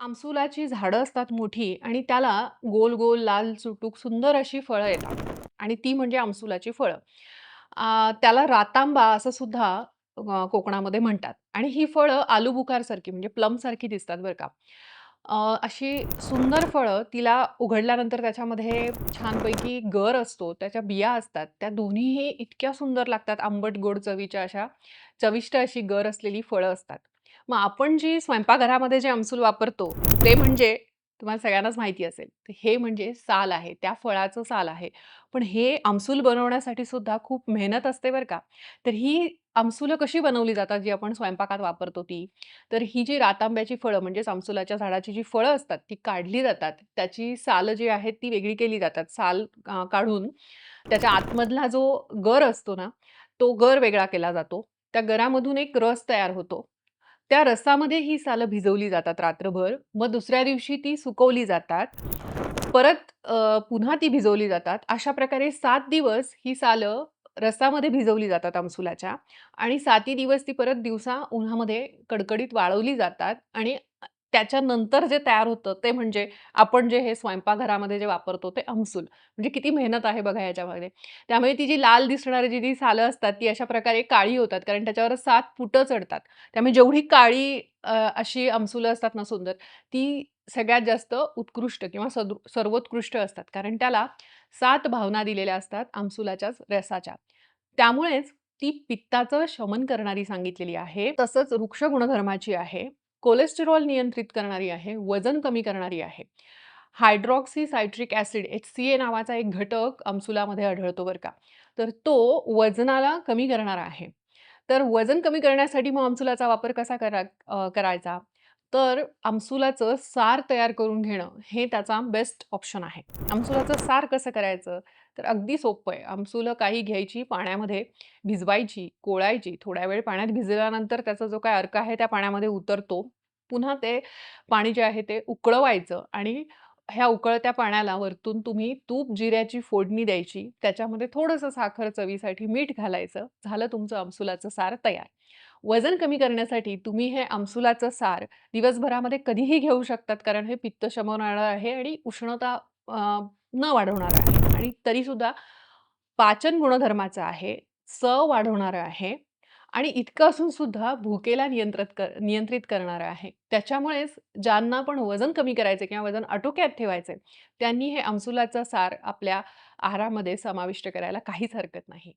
आमसुलाची झाडं असतात मोठी आणि त्याला गोल गोल, लाल चुटूक सुंदर अशी फळं येतात आणि ती म्हणजे आमसुलाची फळं. त्याला रातांबा असं सुद्धा कोकणामध्ये म्हणतात आणि ही फळं आलूबुखारसारखी म्हणजे प्लमसारखी दिसतात बरं का. अशी सुंदर फळं तिला उघडल्यानंतर त्याच्यामध्ये छानपैकी गर असतो, त्याच्या बिया असतात. त्या दोन्हीही इतक्या सुंदर लागतात आंबट-गोड चवीच्या अशा चविष्ट अशी गर असलेली फळं असतात. मग आपण जी स्वयंपाकघरामध्ये जे आमसूल वापरतो, ते म्हणजे तुम्हाला सगळ्यांनाच माहिती असेल. तर हे म्हणजे साल आहे, त्या फळाचं साल आहे. पण हे आमसूल बनवण्यासाठी सुद्धा खूप मेहनत असते बरं का. तर ही आमसुलं कशी बनवली जातात, जी आपण स्वयंपाकात वापरतो ती? तर ही जी रातांब्याची फळं म्हणजेच आमसुलाच्या झाडाची जी फळं असतात, ती काढली जातात. त्याची साल जी आहेत ती वेगळी केली जातात. साल काढून त्याच्या आतमधला जो गर असतो ना, तो गर वेगळा केला जातो. त्या गरामधून एक रस तयार होतो. त्या रसामध्ये ही सालं भिजवली जातात रात्रभर. मग दुसऱ्या दिवशी ती सुकवली जातात. परत पुन्हा ती भिजवली जातात. अशा प्रकारे सात दिवस ही सालं रसामध्ये भिजवली जातात आमसुलाच्या आणि साती दिवस ती परत दिवसा उन्हामध्ये कडकडीत वाळवली जातात आणि त्याच्यानंतर जे तयार होतं ते म्हणजे आपण जे हे स्वयंपाकघरामध्ये जे वापरतो ते अमसूल म्हणजे किती मेहनत आहे बघा याच्यामध्ये त्यामुळे ती जी लाल दिसणारी जी ती सालं असतात ती अशा प्रकारे काळी होतात कारण त्याच्यावर सात पुटं चढतात. त्यामुळे जेवढी काळी अशी अमसुलं असतात ना सुंदर, ती सगळ्यात जास्त उत्कृष्ट किंवा सदृ सर्वोत्कृष्ट असतात. कारण त्याला सात भावना दिलेल्या असतात आमसुलाच्याच रसाच्या. त्यामुळेच ती पित्ताचं शमन करणारी सांगितलेली आहे. तसंच वृक्ष गुणधर्माची आहे. कोलेस्टेरॉल नियंत्रित करणारी आहे. वजन कमी करणारी आहे. हायड्रॉक्सी सायट्रिक ॲसिड एच-सी-ए नावाचा एक घटक अमसुलामध्ये आढळतो बरं का. तर तो वजनाला कमी करणारा आहे. तर वजन कमी करण्यासाठी मग अमसुलाचा वापर कसा करा करायचा? तर आमसुलाचं सार तयार करून घेणं हे त्याचा बेस्ट ऑप्शन आहे. आमसुलाचं सार कसं करायचं? तर अगदी सोपं आहे. आमसुलं काही घ्यायची, पाण्यामध्ये भिजवायची, कोळायची. थोड्या वेळ पाण्यात भिजल्यानंतर त्याचा जो काय अर्क आहे त्या पाण्यामध्ये उतरतो. पुन्हा ते पाणी जे आहे ते उकळवायचं आणि ह्या उकळत्या पाण्याला वरतून तुम्ही तूप, जिऱ्याची फोडणी द्यायची. त्याच्यामध्ये थोडंसं साखर चवीसाठी, मीठ घालायचं. झालं तुमचं आमसुलाचं सार तयार. वजन कमी करण्यासाठी तुम्ही हे आमसुलाचं सार दिवसभरामध्ये कधीही घेऊ शकतात. कारण हे पित्त शमवणारं आहे आणि उष्णता न वाढवणारं आहे आणि तरीसुद्धा पाचन गुणधर्माचं आहे, स वाढवणारं आहे आणि इतकं असून सुद्धा भुकेला नियंत्रित कर नियंत्रित करणारं आहे. त्याच्यामुळेच ज्यांना पण वजन कमी करायचे किंवा वजन आटोक्यात ठेवायचंय, त्यांनी हे आमसुलाचं सार आपल्या आहारामध्ये समाविष्ट करायला काहीच हरकत नाही.